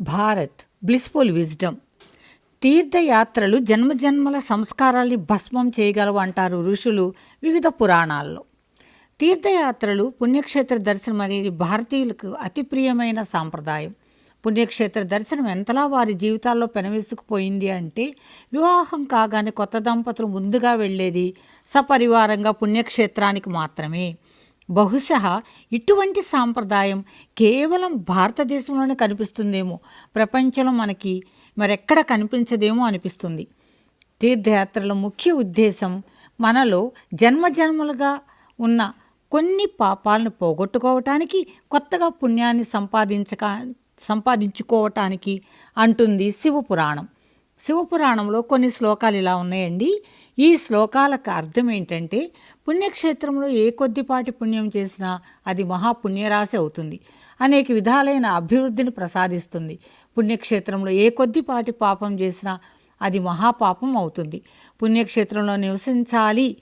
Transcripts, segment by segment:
Bharat blissful wisdom తీర్థయాత్రలు జన్మజన్మల సంస్కారాల్ని భస్మం చేయగలవు అంటారు ఋషులు వివిధ పురాణాల్లో. తీర్థయాత్రలు పుణ్యక్షేత్ర దర్శనం అనేది భారతీయులకు అతి ప్రియమైన సాంప్రదాయం. పుణ్యక్షేత్ర దర్శనం ఎంతలా వారి జీవితాల్లో పెనవేసుకుపోయింది అంటే వివాహం కాగానే కొత్త దంపతులు ముందుగా వెళ్ళేది సపరివారంగా పుణ్యక్షేత్రానికి మాత్రమే. బహుశా ఇటువంటి సాంప్రదాయం కేవలం భారతదేశంలోనే కనిపిస్తుందేమో. ప్రపంచంలో మనకి మరెక్కడ కనిపించదేమో అనిపిస్తుంది. తీర్థయాత్రల ముఖ్య ఉద్దేశం మనలో జన్మజన్మలుగా ఉన్న కొన్ని పాపాలను పోగొట్టుకోవటానికి కొత్తగా పుణ్యాన్ని సంపాదించక సంపాదించుకోవటానికి అంటుంది శివపురాణం. శివపురాణంలో కొన్ని శ్లోకాలు ఇలా ఉన్నాయండి. ఈ శ్లోకాలకు అర్థం ఏంటంటే పుణ్యక్షేత్రంలో ఏ కొద్దిపాటి పుణ్యం చేసినా అది మహాపుణ్యరాశి అవుతుంది. అనేక విధాలైన అభివృద్ధిని ప్రసాదిస్తుంది. పుణ్యక్షేత్రంలో ఏ కొద్దిపాటి పాపం చేసినా అది మహాపాపం అవుతుంది. పుణ్యక్షేత్రంలో నివసించాలి.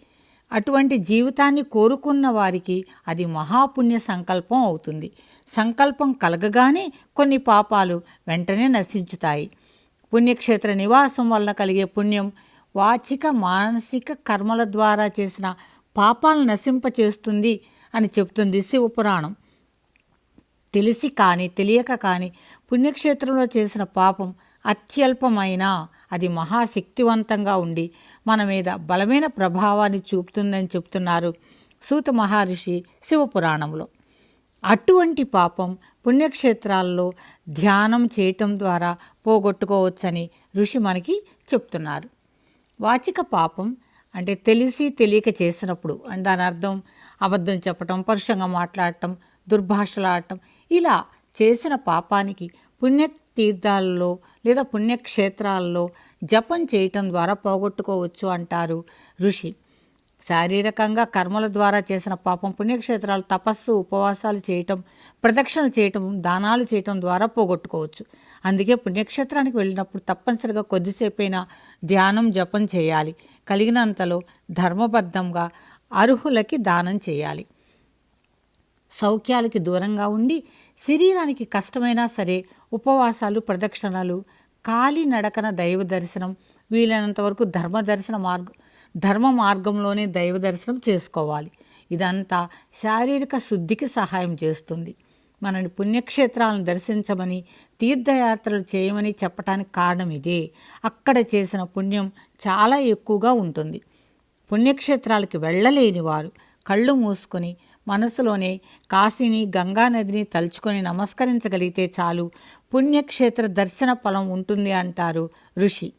అటువంటి జీవితాన్ని కోరుకున్న వారికి అది మహాపుణ్య సంకల్పం అవుతుంది. సంకల్పం కలగగానే కొన్ని పాపాలు వెంటనే నశించుతాయి. పుణ్యక్షేత్ర నివాసం వలన కలిగే పుణ్యం వాచిక మానసిక కర్మల ద్వారా చేసిన పాపాలను నశింపచేస్తుంది అని చెప్తుంది శివపురాణం. తెలిసి కానీ తెలియక కానీ పుణ్యక్షేత్రంలో చేసిన పాపం అత్యల్పమైన అది మహాశక్తివంతంగా ఉండి మన మీద బలమైన ప్రభావాన్ని చూపుతుందని చెప్తున్నారు సూత మహర్షి శివపురాణంలో. అటువంటి పాపం పుణ్యక్షేత్రాల్లో ధ్యానం చేయటం ద్వారా పోగొట్టుకోవచ్చని ఋషి మనకి చెప్తున్నారు. వాచిక పాపం అంటే తెలిసి తెలియక చేసినప్పుడు అంటే దాని అర్థం అబద్ధం చెప్పటం పరుషంగా మాట్లాడటం దుర్భాషలాడటం ఇలా చేసిన పాపానికి పుణ్య తీర్థాల్లో లేదా పుణ్యక్షేత్రాల్లో జపం చేయటం ద్వారా పోగొట్టుకోవచ్చు అంటారు ఋషి. శారీరకంగా కర్మల ద్వారా చేసిన పాపం పుణ్యక్షేత్రాలు తపస్సు ఉపవాసాలు చేయటం ప్రదక్షిణలు చేయటం దానాలు చేయటం ద్వారా పోగొట్టుకోవచ్చు. అందుకే పుణ్యక్షేత్రానికి వెళ్ళినప్పుడు తప్పనిసరిగా కొద్దిసేపైనా ధ్యానం జపం చేయాలి. కలిగినంతలో ధర్మబద్ధంగా అర్హులకి దానం చేయాలి. సౌఖ్యాలకి దూరంగా ఉండి శరీరానికి కష్టమైనా సరే ఉపవాసాలు ప్రదక్షిణలు కాలి నడకన దైవ దర్శనం వీలైనంత వరకు ధర్మ దర్శన మార్గం ధర్మ మార్గంలోనే దైవ దర్శనం చేసుకోవాలి. ఇదంతా శారీరక శుద్ధికి సహాయం చేస్తుంది. మనని పుణ్యక్షేత్రాలను దర్శించమని తీర్థయాత్రలు చేయమని చెప్పటానికి కారణం ఇదే. అక్కడ చేసిన పుణ్యం చాలా ఎక్కువగా ఉంటుంది. పుణ్యక్షేత్రాలకి వెళ్ళలేని వారు కళ్ళు మూసుకొని మనసులోనే కాశీని గంగానదిని తలుచుకొని నమస్కరించగలిగితే చాలు పుణ్యక్షేత్ర దర్శన ఫలం ఉంటుంది అంటారు ఋషి.